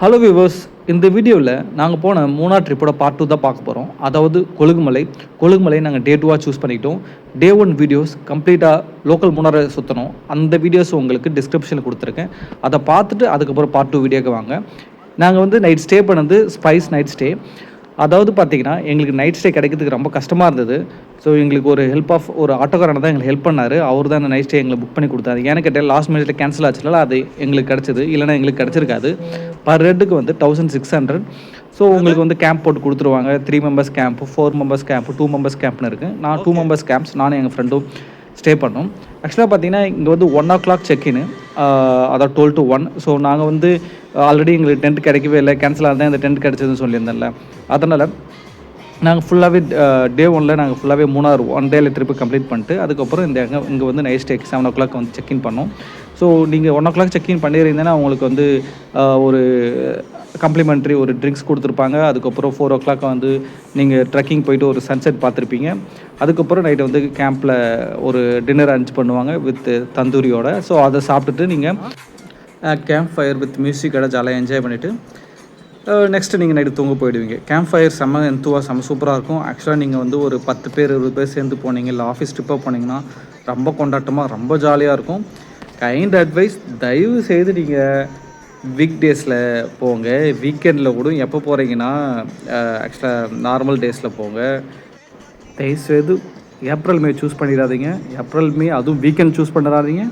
Hello viewers இந்த வீடியோவில் நாங்கள் போன மூணார் ட்ரிப்போட பார்ட் டூ தான் பார்க்க போகிறோம் அதாவது கொழுகுமலை. கொழுகுமலை நாங்கள் டே டூவாக சூஸ் பண்ணிக்கிட்டோம் டே ஒன் வீடியோஸ் கம்ப்ளீட்டாக லோக்கல் மூணாரை சுற்றணும் அந்த வீடியோஸ் உங்களுக்கு டிஸ்கிரிப்ஷனில் கொடுத்துருக்கேன். அதை பார்த்துட்டு அதுக்கப்புறம் பார்ட் டூ வீடியோக்கு வாங்க. நாங்கள் வந்து நைட் ஸ்டே பண்ணது ஸ்பைஸ் நைட் ஸ்டே அதாவது பார்த்தீங்கன்னா எங்களுக்கு நைட் ஸ்டே கிடைக்கிறதுக்கு ரொம்ப கஷ்டமாக இருந்தது. ஸோ எங்களுக்கு ஒரு ஹெல்ப் ஆஃப் ஒரு ஆட்டோக்காரனை தான் எங்களுக்கு ஹெல்ப் பண்ணார். அவர் தான் அந்த நைட் ஸ்டே எங்களுக்கு புக் பண்ணி கொடுத்தாரு. ஏன்னு கேட்டால் லாஸ்ட் மினிட்ல கேன்சல் ஆச்சுனால அது எங்களுக்கு கிடச்சிது. இல்லைனா எங்களுக்கு கிடச்சிருக்காது. பர் ஹெட்டுக்கு வந்து தௌசண்ட் சிக்ஸ் ஹண்ட்ரட் ஸோ உங்களுக்கு வந்து கேம்ப் போட்டு கொடுத்துருவாங்க. Three members camp four members camp two members கேம்ப்னு இருக்குது நான் டூ மெம்பர்ஸ் கேம்ப்ஸ் நானும் எங்கள் ஃப்ரெண்டும் ஸ்டே பண்ணோம். ஆக்சுவலாக பார்த்தீங்கன்னா இங்கே வந்து ஒன் ஓ கிளாக் செக்இன் அதாவது டுவெல் டு ஒன் ஸோ நாங்கள் வந்து ஆல்ரெடி எங்களுக்கு டென்ட் கிடைக்கவே இல்லை. கேன்சல் ஆனதான் இந்த டென்ட் கிடைச்சதுன்னு சொல்லியிருந்தேன்ல. அதனால் நாங்கள் ஃபுல்லாகவே டே ஒனில் நாங்கள் ஃபுல்லாகவே மூணாறு ஒன் டேல ட்ரிப்பு கம்ப்ளீட் பண்ணிட்டு அதுக்கப்புறம் இந்த இங்கே இங்கே வந்து night stay seven o'clock வந்து செக்இன் பண்ணோம். ஸோ நீங்கள் ஒன் ஓ கிளாக் செக்இன் பண்ணியிருந்தீங்கன்னா உங்களுக்கு வந்து ஒரு கம்ப்ளிமெண்ட்ரி ஒரு ட்ரிங்க்ஸ் கொடுத்துருப்பாங்க. அதுக்கப்புறம் ஃபோர் ஓ கிளாக் வந்து நீங்கள் ட்ரெக்கிங் போயிட்டு ஒரு சன்செட் பார்த்துருப்பீங்க. அதுக்கப்புறம் நைட்டு வந்து கேம்பில் ஒரு டின்னர் அரேஞ்ச் பண்ணுவாங்க வித் தந்தூரியோட. ஸோ அதை சாப்பிட்டுட்டு நீங்கள் கேம்ப் ஃபயர் வித் மியூசிக்கோட ஜாலியாக என்ஜாய் பண்ணிவிட்டு நெக்ஸ்ட்டு நீங்கள் நைட்டு தூங்க போயிடுவீங்க. கேம்ப் ஃபயர் செம்ம எந்துவாக செம்ம சூப்பராக இருக்கும். ஆக்சுவலாக நீங்கள் வந்து ஒரு பத்து பேர் இருபது பேர் சேர்ந்து போனீங்க இல்லை ஆஃபீஸ் ட்ரிப்பாக போனீங்கன்னா ரொம்ப கொண்டாட்டமாக ரொம்ப ஜாலியாக இருக்கும். கைண்ட் அட்வைஸ் தயவு செய்து நீங்கள் வீக் டேஸில் போங்க. வீக்கெண்டில் கூட எப்போ போகிறீங்கன்னா ஆக்சுவலாக நார்மல் டேஸில் போங்க. தயவுசெய்து ஏப்ரல் மே சூஸ் பண்ணிடாதீங்க. ஏப்ரல் மே அதுவும் வீக்கெண்ட் சூஸ் பண்ணிடாதீங்க.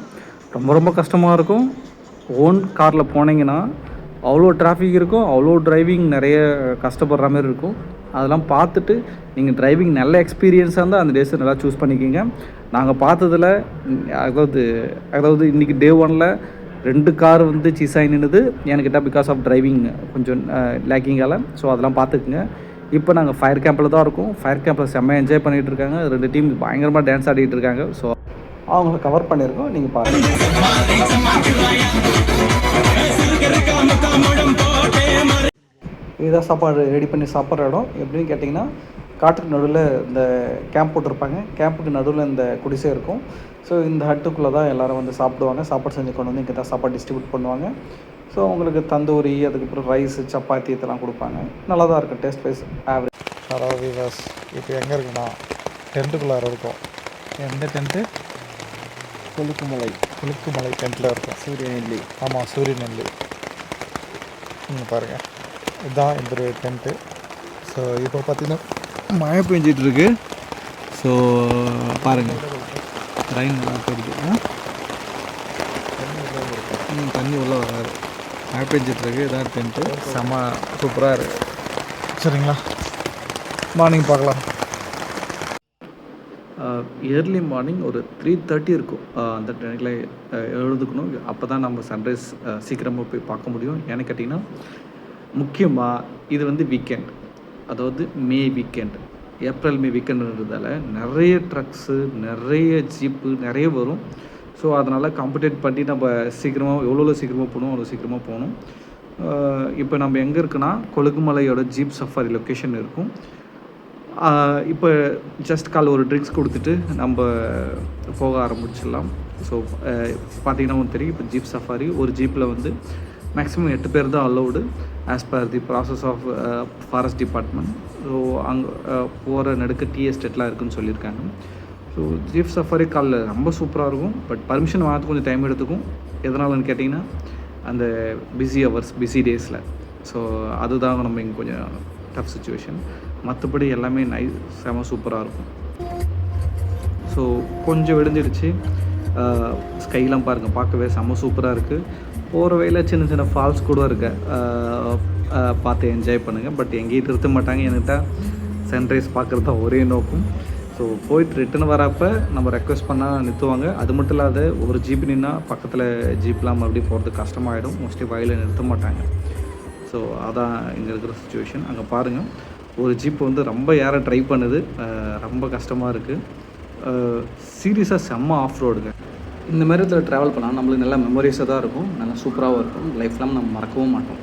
ரொம்ப ரொம்ப கஷ்டமாக இருக்கும். ஓன் காரில் போனீங்கன்னா அவ்வளோ டிராஃபிக் இருக்கும் அவ்வளோ டிரைவிங் நிறைய கஷ்டப்படுற மாதிரி இருக்கும். அதெல்லாம் பார்த்துட்டு நீங்கள் டிரைவிங் நல்ல எக்ஸ்பீரியன்ஸாக இருந்தால் அந்த டேஸை நல்லா சூஸ் பண்ணிக்கிங்க. நாங்கள் பார்த்ததில் அதாவது அதாவது இன்றைக்கி டே ஒனில் ரெண்டு கார் வந்து சீஸ் ஆகி நின்றுது எனக்கிட்ட பிகாஸ் ஆஃப் டிரைவிங் கொஞ்சம் லேக்கிங்கால் ஸோ அதெல்லாம் பார்த்துக்குங்க. இப்போ நாங்கள் ஃபயர் கேம்பில் தான் இருக்கோம். ஃபயர் கேம்பில் செம்மையாக என்ஜாய் பண்ணிகிட்டு இருக்காங்க. ரெண்டு டீம் பயங்கரமாக டான்ஸ் ஆடிட்டு இருக்காங்க. ஸோ அவங்கள கவர் பண்ணியிருக்கோம் நீங்கள் பாருங்கள் இதுதான் சாப்பாடு ரெடி பண்ணி சாப்பிட்ற இடம். எப்படின்னு கேட்டிங்கன்னா காட்டுக்கு நடுவில் இந்த கேம்ப் போட்டிருப்பாங்க. கேம்புக்கு நடுவில் இந்த குடிசை இருக்கும். ஸோ இந்த ஹட்டுக்குள்ளே தான் எல்லோரும் வந்து சாப்பிடுவாங்க. சாப்பாடு செஞ்சு கொண்டு வந்து இங்கே தான் சாப்பாடு டிஸ்ட்ரிபியூட் பண்ணுவாங்க. ஸோ உங்களுக்கு தந்தூரி அதுக்கப்புறம் ரைஸ் சப்பாத்தி இதெல்லாம் கொடுப்பாங்க. நல்லா தான் இருக்கும். டேஸ்ட் வைஸ் ஆவரேஜ் ஹலோ விவாஸ் இப்போ எங்கே இருக்குன்னா டென்ட்டுக்குள்ளார இருக்கும். எந்த டென்ட்டு கொழுக்குமலை. குலுக்குமலை டென்ட்டில் இருக்கோம் சூரியநெல்லி ஆமாம் சூரியநெல்லி இங்கே பாருங்கள் இதுதான் இந்த டென்ட்டு ஸோ இப்போ பார்த்தீங்கன்னா மழை பெஞ்சிட்டு இருக்கு ஸோ பாருங்கள் ட்ரெயின் நல்லா? ம், தண்ணி உள்ளே வராது. மழை பெஞ்சிட்டு இருக்கு இதான் டென்ட்டு செம்ம சூப்பராக இருக்கு. சரிங்களா? மார்னிங் பார்க்கலாம். இயர்லி மார்னிங் ஒரு த்ரீ தேர்ட்டி இருக்கும். அந்த டைமில் எழுதுக்கணும் அப்போ தான் நம்ம சன்ரைஸ் சீக்கிரமாக போய் பார்க்க முடியும். ஏன்னு கேட்டிங்கன்னா முக்கியமாக இது வந்து வீக்கெண்ட் அதாவது மே வீக்கெண்ட் ஏப்ரல் மே வீக்கெண்டுன்றதால நிறைய ட்ரக்ஸு நிறைய ஜீப்பு நிறைய வரும். ஸோ அதனால் காம்படேட் பண்ணி நம்ம சீக்கிரமாக எவ்வளோ சீக்கிரமாக போகணும் அவ்வளோ சீக்கிரமாக போகணும். இப்போ நம்ம எங்கே இருக்குன்னா கொழுகுமலையோட ஜீப் சஃபாரி லொக்கேஷன் இருக்கும். இப்போ ஜஸ்ட் கால் ஒரு ட்ரிங்க்ஸ் கொடுத்துட்டு நம்ம போக ஆரம்பிச்சிடலாம். ஸோ பார்த்தீங்கன்னா உங்களுக்கு தெரியும் இப்போ ஜீப் சஃபாரி ஒரு ஜீப்பில் வந்து மேக்ஸிமம் எட்டு பேர் தான் allowed as per the process of forest department so அங்கே போகிற நடுக்க டீ எஸ்டேட்லாம் இருக்குன்னு சொல்லியிருக்காங்க. ஸோ ஜீப் சஃபாரி காலில் ரொம்ப சூப்பராக இருக்கும். பட் பர்மிஷன் வாங்கிறது கொஞ்சம் டைம் எடுத்துக்கும். எதனாலன்னு கேட்டிங்கன்னா அந்த பிஸி ஹவர்ஸ் பிஸி டேஸில் ஸோ அதுதான் நம்ம இங்கே கொஞ்சம் டஃப் சுச்சுவேஷன் மற்றபடி எல்லாமே நை செம சூப்பராக இருக்கும். ஸோ கொஞ்சம் விடிஞ்சிடுச்சு ஸ்கைலாம் பாருங்கள் பார்க்கவே செம சூப்பராக இருக்குது போகிற வழியில் சின்ன சின்ன ஃபால்ஸ் கூட இருக்கு. பார்த்து என்ஜாய் பண்ணுங்கள் பட் எங்கேயும் நிறுத்த மாட்டாங்க. என்கிட்ட சன்ரைஸ் பார்க்குறது தான் ஒரே நோக்கம். ஸோ போயிட்டு ரிட்டன் வரப்போ நம்ம ரெக்வஸ்ட் பண்ணால் நிறுத்துவாங்க. அது மட்டும் இல்லாத ஒரு ஜீப் நின்னா பக்கத்தில் ஜீப்லாம் மறுபடியும் போகிறது கஷ்டமாயிடும். மோஸ்ட்லி வயலில் நிறுத்த மாட்டாங்க. ஸோ அதான் இங்கே இருக்கிற சுச்சுவேஷன் அங்கே பாருங்கள் ஒரு ஜீப் வந்து ரொம்ப ஏற ட்ரை பண்ணுது. ரொம்ப கஷ்டமாக இருக்குது சீரியஸாக செம்ம ஆஃப் ரோடுங்க இந்த மாதிரி இதில் ட்ராவல் பண்ணால் நம்மளுக்கு நல்ல மெமரிஸாக தான் இருக்கும். நல்லா சூப்பராகவும் இருக்கும். லைஃப் லாங் நம்ம மறக்கவும் மாட்டோம்.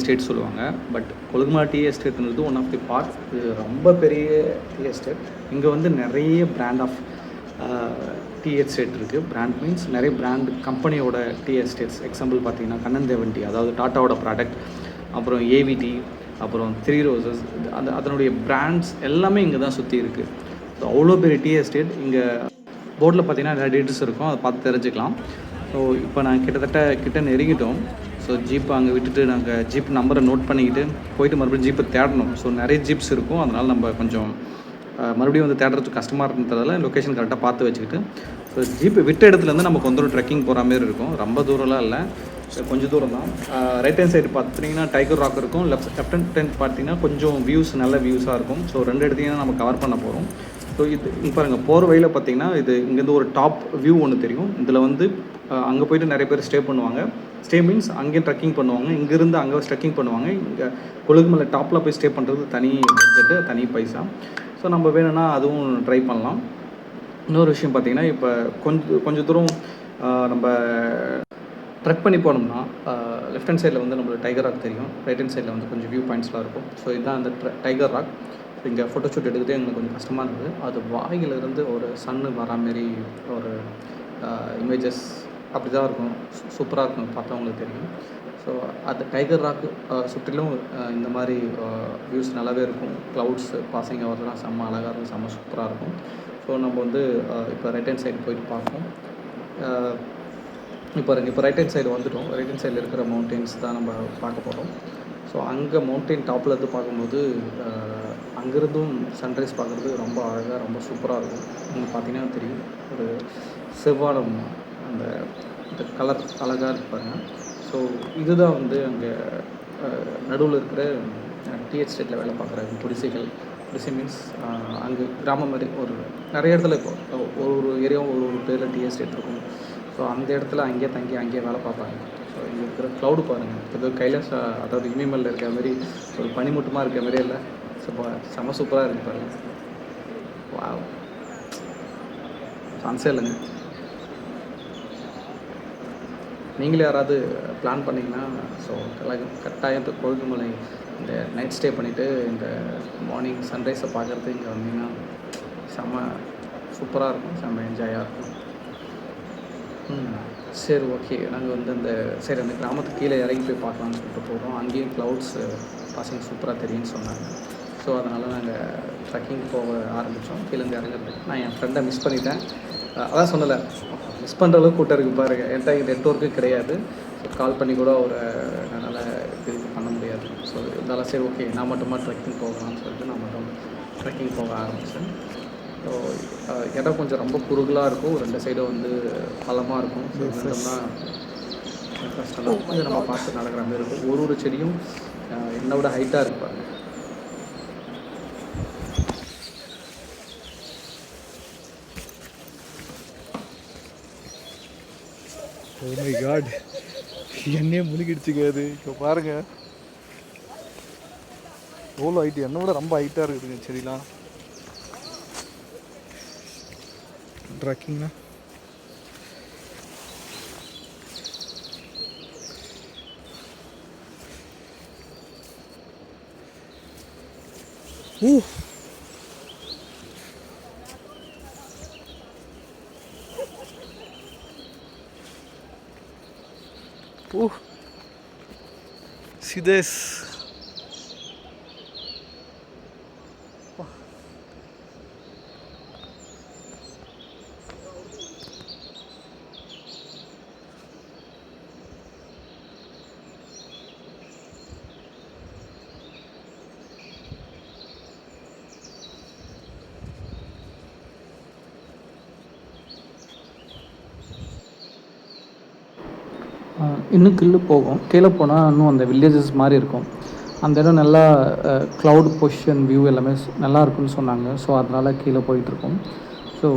எஸ்டேட் சொல்லுவாங்க பட் கொழுகுமா டீ எஸ்டேட்ன்றது ஒன் ஆஃப் தி பார்க் இது ரொம்ப பெரிய டீ எஸ்டேட் இங்கே வந்து நிறைய பிராண்ட் ஆஃப் டீ எஸ்டேட் இருக்குது பிராண்ட் மீன்ஸ் நிறைய பிராண்ட் கம்பெனியோட டீ எஸ்டேட்ஸ் எக்ஸாம்பிள் பார்த்தீங்கன்னா கண்ணன் தேவன் டீ அதாவது டாட்டாவோட ப்ராடக்ட் அப்புறம் ஏவிடி அப்புறம் த்ரீ ரோசஸ் அந்த அதனுடைய பிராண்ட்ஸ் எல்லாமே இங்கே தான் சுற்றி இருக்குது ஸோ அவ்வளோ பெரிய டீ எஸ்டேட் இங்கே போர்டில் பார்த்தீங்கன்னா நிறைய டீட்டெயில்ஸ் இருக்கும். அதை பார்த்து தெரிஞ்சுக்கலாம். ஸோ இப்போ நான் கிட்டத்தட்ட கிட்ட நெருங்கிட்டோம். ஸோ ஜீப்பை அங்கே விட்டுட்டு நாங்கள் ஜீப் நம்பரை நோட் பண்ணிக்கிட்டு போயிட்டு மறுபடியும் ஜீப்பை தேடணும். ஸோ நிறைய ஜீப்ஸ் இருக்கும். அதனால் நம்ம கொஞ்சம் மறுபடியும் வந்து தேடுறதுக்கு கஷ்டமாக இருந்ததால் லொக்கேஷன் கரெக்டாக பார்த்து வச்சுக்கிட்டு ஸோ ஜீப்பு விட்ட இடத்துலேருந்து நமக்கு வந்து ஒரு ட்ரெக்கிங் போகிற மாதிரி இருக்கும். ரொம்ப தூரம்லாம் இல்லை. ஸோ கொஞ்சம் தூரம் தான். ரைட் ஹேண்ட் சைடு பார்த்தீங்கன்னா டைகர் ராக் இருக்கும். லெஃப்ட் லெஃப்ட் ஹேண்ட் டென்ட் பார்த்தீங்கன்னா கொஞ்சம் வியூஸ் நல்ல வியூஸாக இருக்கும். ஸோ ரெண்டு இடத்தையும் நம்ம கவர் பண்ண போகிறோம் ஸோ இது பாருங்கள் போகிற வழியில் பார்த்தீங்கன்னா இது இங்கேருந்து ஒரு டாப் வியூ ஒன்று தெரியும். இதில் வந்து அங்கே போயிட்டு நிறைய பேர் ஸ்டே பண்ணுவாங்க. ஸ்டே மீன்ஸ் அங்கேயும் ட்ரக்கிங் பண்ணுவாங்க. இங்கேருந்து அங்கே ட்ரக்கிங் பண்ணுவாங்க. இங்கே கொழுகுமலை டாப்பில் போய் ஸ்டே பண்ணுறது தனி பட்ஜெட்டு தனி பைசா. ஸோ நம்ம வேணும்னா அதுவும் ட்ரை பண்ணலாம். இன்னொரு விஷயம் பார்த்தீங்கன்னா இப்போ கொஞ்சம் கொஞ்சம் தூரம் நம்ம ட்ரெக் பண்ணி போனோம்னா லெஃப்ட் ஹேண்ட் சைடில் வந்து நம்மளுக்கு டைகர் ராக் தெரியும். ரைட் ஹேண்ட் சைடில் வந்து கொஞ்சம் வியூ பாயிண்ட்ஸ்லாம் இருக்கும். ஸோ இதுதான் அந்த டைகர் ராக் இங்கே ஃபோட்டோஷூட் எடுக்கிறதே எங்களுக்கு கொஞ்சம் கஷ்டமாக இருந்தது. அது வாயிலிருந்து ஒரு சன்னு வரா மாரி ஒரு இமேஜஸ் அப்படி தான் இருக்கும் சூப்பராக இருக்கும். பார்த்தவங்களுக்கு தெரியும். ஸோ அந்த டைகர் ராக்கு சுற்றிலும் இந்த மாதிரி வியூஸ் நல்லாவே இருக்கும். க்ளவுட்ஸ் பாசிங் ஆகிறதுலாம் செம்ம அழகாக இருக்கும். செம்ம சூப்பராக இருக்கும். ஸோ நம்ம வந்து இப்போ ரைட் ஹேண்ட் சைடு போயிட்டு பார்ப்போம். இப்போ இப்போ ரைட் ஹேண்ட் சைடு வந்துட்டோம். ரைட் ஹேண்ட் சைடில் இருக்கிற மவுண்டெயின்ஸ் தான் நம்ம பார்க்க போகிறோம் ஸோ அங்கே மவுண்டெயின் டாப்பில் இருந்து பார்க்கும்போது அங்கேருந்தும் சன்ரைஸ் பார்க்குறது ரொம்ப அழகாக ரொம்ப சூப்பராக இருக்கும். நீங்கள் பார்த்தீங்கன்னா தெரியும். ஒரு செவ்வானம் அந்த இந்த கலர் அழகாக இருப்பாங்க. ஸோ இதுதான் வந்து அங்கே நடுவில் இருக்கிற டீ எஸ்டேட்டில் வேலை பார்க்குற குடிசைகள். குடிசை மீன்ஸ் அங்கே கிராமம் மாதிரி ஒரு நிறைய இடத்துல இப்போ ஒரு ஒரு ஏரியாவும் ஒரு ஒரு பேரில் டீ எஸ்டேட் இருக்கும். ஸோ அந்த இடத்துல அங்கேயே தங்கி அங்கேயே வேலை பார்ப்பாங்க. ஸோ இங்கே இருக்கிற க்ளவுடு பாருங்கள் ஏதோ கைலாஷ் அதாவது இனிமேலில் இருக்கிற மாதிரி ஒரு பனிமூட்டமாக இருக்கிற மாதிரி இல்லை. ஸோ செம சூப்பராக இருக்கு பாருங்கள் வா சான்ஸே இல்லைங்க. நீங்களே யாராவது பிளான் பண்ணிங்கன்னா ஸோ கட்டாயத்து கொழுகுமலை இந்த நைட் ஸ்டே பண்ணிவிட்டு இந்த மார்னிங் சன்ரைஸை பார்க்குறது இங்கே வந்தீங்கன்னா செம்ம சூப்பராக இருக்கும் செம்ம என்ஜாயாக இருக்கும். ம் சரி ஓகே நாங்கள் வந்து அந்த சரி அந்த கிராமத்துக்கு கீழே இறங்கி போய் பார்க்கலாம்னு சொல்லிட்டு போகிறோம் அங்கேயும் க்ளவுட்ஸ் பாசிங் சூப்பராக தெரியும்னு சொன்னாங்க. ஸோ அதனால் நாங்கள் ட்ரெக்கிங் போக ஆரம்பித்தோம் கீழேருந்து இறங்குறதுக்கு. நான் என் ஃப்ரெண்டை மிஸ் பண்ணிட்டேன். அதான் சொன்னலை மிஸ் பண்ணுற அளவுக்கு கூட்டம் இருக்குது பாருங்க. என்கிட்ட நெட்ஒர்க்கு கிடையாது. ஸோ கால் பண்ணி கூட ஒரு என்னால் இது பண்ண முடியாது. ஸோ இருந்தாலும் சரி ஓகே நான் மட்டுமா ட்ரெக்கிங் போகலாம்னு சொல்லிட்டு நான் மட்டும் ட்ரெக்கிங் போக ஆரம்பித்தேன் ஸோ இடம் கொஞ்சம் ரொம்ப குறுகலாக இருக்கும். ரெண்டு சைடும் வந்து பள்ளமாக இருக்கும். ஸோ இதெல்லாம் கஷ்டம் கொஞ்சம் நம்ம பார்த்து நடக்கிற மாதிரி இருக்கும். ஒரு ஒரு செடியும் அஹ், என்னை விட ஹைட்டாக இருக்கு ஓ மை காட் என்னையே முழுகிடுச்சுங்க அது இப்போ பாருங்க. எவ்வளோ ஹைட்டு என்னை விட ரொம்ப ஹைட்டாக இருக்குதுங்க செடிலாம். ட்ரக்கிங்னா ஊ por se des இன்னும் கீழே போகும். கீழே போனால் இன்னும் அந்த வில்லேஜஸ் மாதிரி இருக்கும். அந்த இடம் நல்லா க்ளவுட் பொசிஷன் வியூ எல்லாமே நல்லா இருக்குன்னு சொன்னாங்க. ஸோ அதனால் கீழே போயிட்டுருக்கோம் ஸோ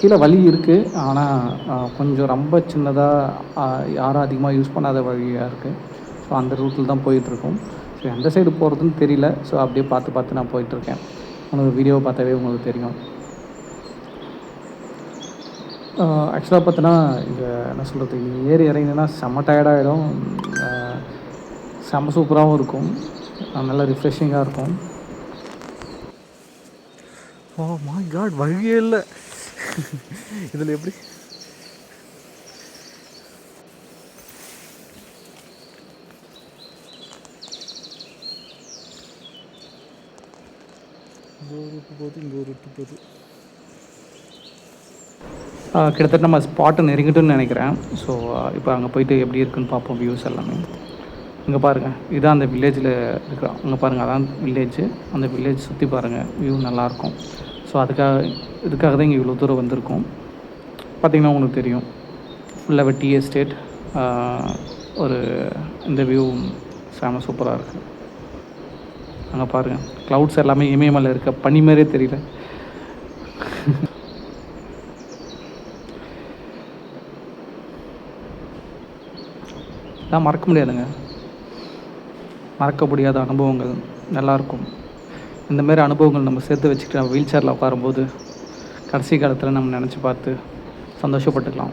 கீழே வழி இருக்குது ஆனால் கொஞ்சம் ரொம்ப சின்னதாக யாரும் அதிகமாக யூஸ் பண்ணாத வழியாக இருக்குது ஸோ அந்த ரூட்டில் தான் போயிட்டுருக்கோம் ஸோ எந்த சைடு போகிறதுன்னு தெரியல. ஸோ அப்படியே பார்த்து பார்த்து நான் போயிட்டுருக்கேன் உங்களுக்கு வீடியோவை பார்த்தாவே உங்களுக்கு தெரியும். ஆக்சுவலாக பார்த்தோன்னா இங்கே என்ன சொல்கிறது ஏறி இறங்கினா செம்ம டயர்டாகிடும் செம்ம சூப்பராகவும் இருக்கும். நல்லா ரிஃப்ரெஷிங்காக இருக்கும். ஓ மை காட் வழியே இல்லை. இதில் எப்படி? இங்கே ஒரு ரூட்டு போகுது இங்கே ஒரு ரூட்டு போகுது. கிட்டத்தட்ட நம்ம ஸ்பாட்டை நெருங்கிட்டோம்னு நினைக்கிறேன். ஸோ இப்போ அங்கே போயிட்டு எப்படி இருக்குன்னு பார்ப்போம் வியூஸ் எல்லாமே. இங்கே பாருங்கள் இதுதான் அந்த வில்லேஜில் இருக்கிறோம் அங்கே பாருங்கள் அதான் வில்லேஜ் அந்த வில்லேஜ் சுற்றி பாருங்கள் வியூ நல்லாயிருக்கும். ஸோ அதுக்காக இதுக்காக தான் இங்கே இவ்வளோ தூரம் வந்திருக்கோம். பார்த்திங்கன்னா உங்களுக்கு தெரியும் ஃபுல்லாகவே டீ எஸ்டேட் ஒரு இந்த வியூ செம சூப்பராக இருக்குது அங்கே பாருங்கள் க்ளவுட்ஸ் எல்லாமே இமயமலை இருக்க பனி மாதிரியே தெரியல. இதெல்லாம் மறக்க முடியாதுங்க. மறக்க முடியாத அனுபவங்கள் நல்லாயிருக்கும் இந்தமாரி அனுபவங்கள் நம்ம சேர்த்து வச்சுக்கிட்டு நம்ம வீல் சேரில் உட்காரும்போது கடைசி காலத்தில் நம்ம நினச்சி பார்த்து சந்தோஷப்பட்டுக்கலாம்.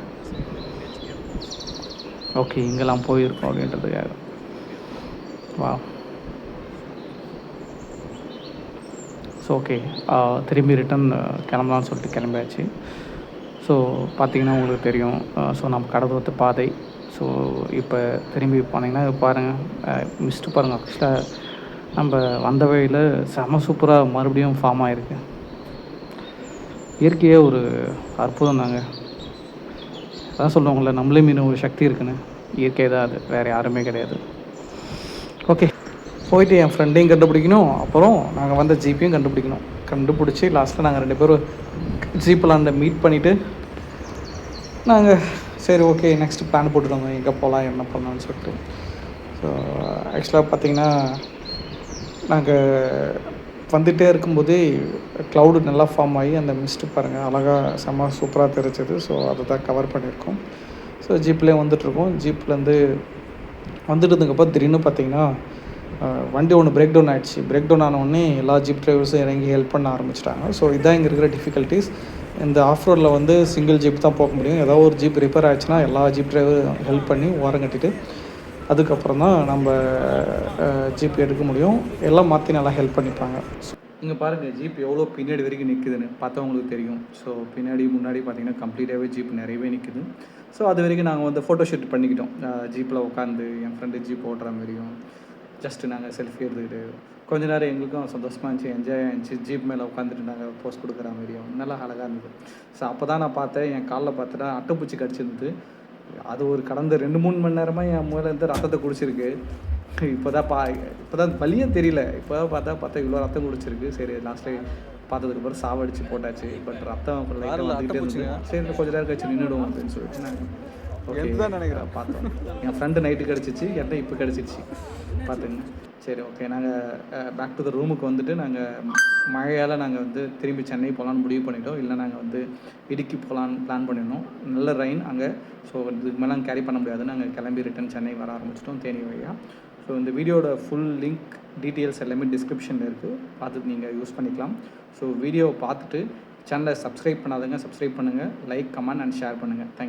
ஓகே இங்கெல்லாம் போயிருக்கோம் அப்படின்றதுக்காக. வா ஸோ ஓகே திரும்பி ரிட்டன் கிளம்பலாம்னு சொல்லிட்டு கிளம்பியாச்சு. ஸோ பார்த்தீங்கன்னா உங்களுக்கு தெரியும். ஸோ நம்ம கடலோரத்து பாதை ஸோ இப்போ திரும்பி போனீங்கன்னா பாருங்கள் மிஸ்ட்டு பாருங்கள் ஆக்சுவலாக நம்ம வந்த வழியில் செம சூப்பராக மறுபடியும் ஃபார்ம் ஆகிருக்கு இயற்கையே ஒரு அற்புதம் தாங்க. அதான் சொல்லுவாங்கள்ல நம்மளே மீன் ஒரு சக்தி இருக்குன்னு. இயற்கை தான் அது வேறு யாருமே கிடையாது. ஓகே போயிட்டு என் ஃப்ரெண்டையும் கண்டுபிடிக்கணும். அப்புறம் நாங்கள் வந்த ஜீப்பையும் கண்டுபிடிக்கணும். கண்டுபிடிச்சி லாஸ்ட்டில் நாங்கள் ரெண்டு பேரும் ஜீப்பில் அந்த மீட் பண்ணிவிட்டு நாங்கள் சரி ஓகே நெக்ஸ்ட் பிளான் போட்டுருந்தோம் எங்கே போகலாம் என்ன பண்ணலாம்னு சொல்லிட்டு. ஸோ ஆக்சுவலாக பார்த்தீங்கன்னா நாங்கள் வந்துகிட்டே இருக்கும்போதே க்ளவுடு நல்லா ஃபார்ம் ஆகி அந்த மிஸ்ட்டு பாருங்கள் அழகாக செம்ம சூப்பராக தெரிஞ்சது. ஸோ அதை தான் கவர் பண்ணியிருக்கோம். ஸோ ஜீப்லேயே வந்துட்டுருக்கோம் ஜீப்லேருந்து வந்துட்டு திடீர்னு பார்த்தீங்கன்னா வண்டி ஒன்று பிரேக் டவுன் ஆகிடுச்சு பிரேக் டவுன் ஆன உடனே எல்லா ஜீப் டிரைவர்ஸும் இறங்கி ஹெல்ப் பண்ண ஆரம்பிச்சிட்டாங்க. ஸோ இதான் இங்கே இருக்கிற டிஃபிகல்ட்டிஸ் இந்த ஆஃப் ரோடில் வந்து சிங்கிள் ஜீப் தான் போக முடியும். ஏதாவது ஒரு ஜீப் ரிப்பேர் ஆச்சுன்னா எல்லா ஜீப் டிரைவரும் ஹெல்ப் பண்ணி ஓரம் கட்டிட்டு அதுக்கப்புறம் தான் நம்ம ஜீப் எடுக்க முடியும். எல்லாம் மாற்றி நல்லா ஹெல்ப் பண்ணிப்பாங்க. இங்கே பாருங்கள் ஜீப் எவ்வளோ பின்னாடி வரைக்கும் நிற்குதுன்னு பார்த்தா உங்களுக்கு தெரியும். ஸோ பின்னாடி முன்னாடி பார்த்தீங்கன்னா கம்ப்ளீட்டாகவே ஜீப் நிறையவே நிற்குது ஸோ அது வரைக்கும் நாங்கள் வந்து ஃபோட்டோ ஷூட் பண்ணிக்கிட்டோம். ஜீப்பில் உட்காந்து என் ஃப்ரெண்டு ஜீப் ஓட்டுற மாதிரியும் ஜஸ்ட்டு நாங்கள் செல்ஃபி எடுத்துக்கிட்டு கொஞ்ச நேரம் எங்களுக்கும் சந்தோஷமாக இருந்துச்சு. என்ஜாய் இருந்துச்சு. ஜீப் மேலே உட்காந்துட்டு நாங்கள் போஸ்ட் கொடுக்குற மாதிரியும் நல்லா அழகாக இருந்தது. ஸோ அப்போ தான் நான் பார்த்தேன். என் காலில் பார்த்துட்டா அட்டைப்பூச்சி கடிச்சிருந்தது. அது ஒரு கடந்த ரெண்டு மூணு மணி நேரமாக என் மூலையில இருந்து ரத்தத்தை குடிச்சிருக்கு. இப்போ தான் பா இப்போ தான் வலியே தெரியல. இப்போ தான் பார்த்தா பார்த்தா இவ்வளோ ரத்தம் குடிச்சிருக்கு. சரி லாஸ்ட்டில் பார்த்ததுக்கு அப்புறம் சாவடிச்சு போட்டாச்சு. பட் ரத்தம் அப்புறம் லைட்டாக வந்துகிட்டே? சரி கொஞ்ச நேரம் கழிச்சு நின்றுடும் அப்படின்னு சொல்லிட்டு நாங்கள் நினைக்கிறேன். பார்த்தோம். என் ஃப்ரெண்டு நைட்டு கிடச்சிச்சு. என்கிட்ட இப்போ கிடச்சிச்சு பார்த்துங்க. சரி ஓகே நாங்கள் பேக் டு த ரூமுக்கு வந்துட்டு நாங்கள் மழையால் நாங்கள் வந்து திரும்பி சென்னை போகலான்னு முடிவு பண்ணிட்டோம். இல்லை நாங்கள் வந்து இடுக்கி போகலான்னு பிளான் பண்ணியிருந்தோம் நல்ல ரெயின் அங்கே. ஸோ இதுக்கு மேலே கேரி பண்ண முடியாது நாங்கள் கிளம்பி ரிட்டன் சென்னை வர ஆரம்பிச்சிட்டோம் தேனி வழியாக ஸோ இந்த வீடியோட ஃபுல் லிங்க் டீட்டெயில்ஸ் எல்லாமே டிஸ்கிரிப்ஷனில் இருக்குது பார்த்துட்டு நீங்கள் யூஸ் பண்ணிக்கலாம். ஸோ வீடியோவை பார்த்துட்டு சேனலை சப்ஸ்கிரைப் பண்ணாதுங்க. சப்ஸ்கிரைப் பண்ணுங்கள் லைக் கமெண்ட் அண்ட் ஷேர் பண்ணுங்கள் தேங்க்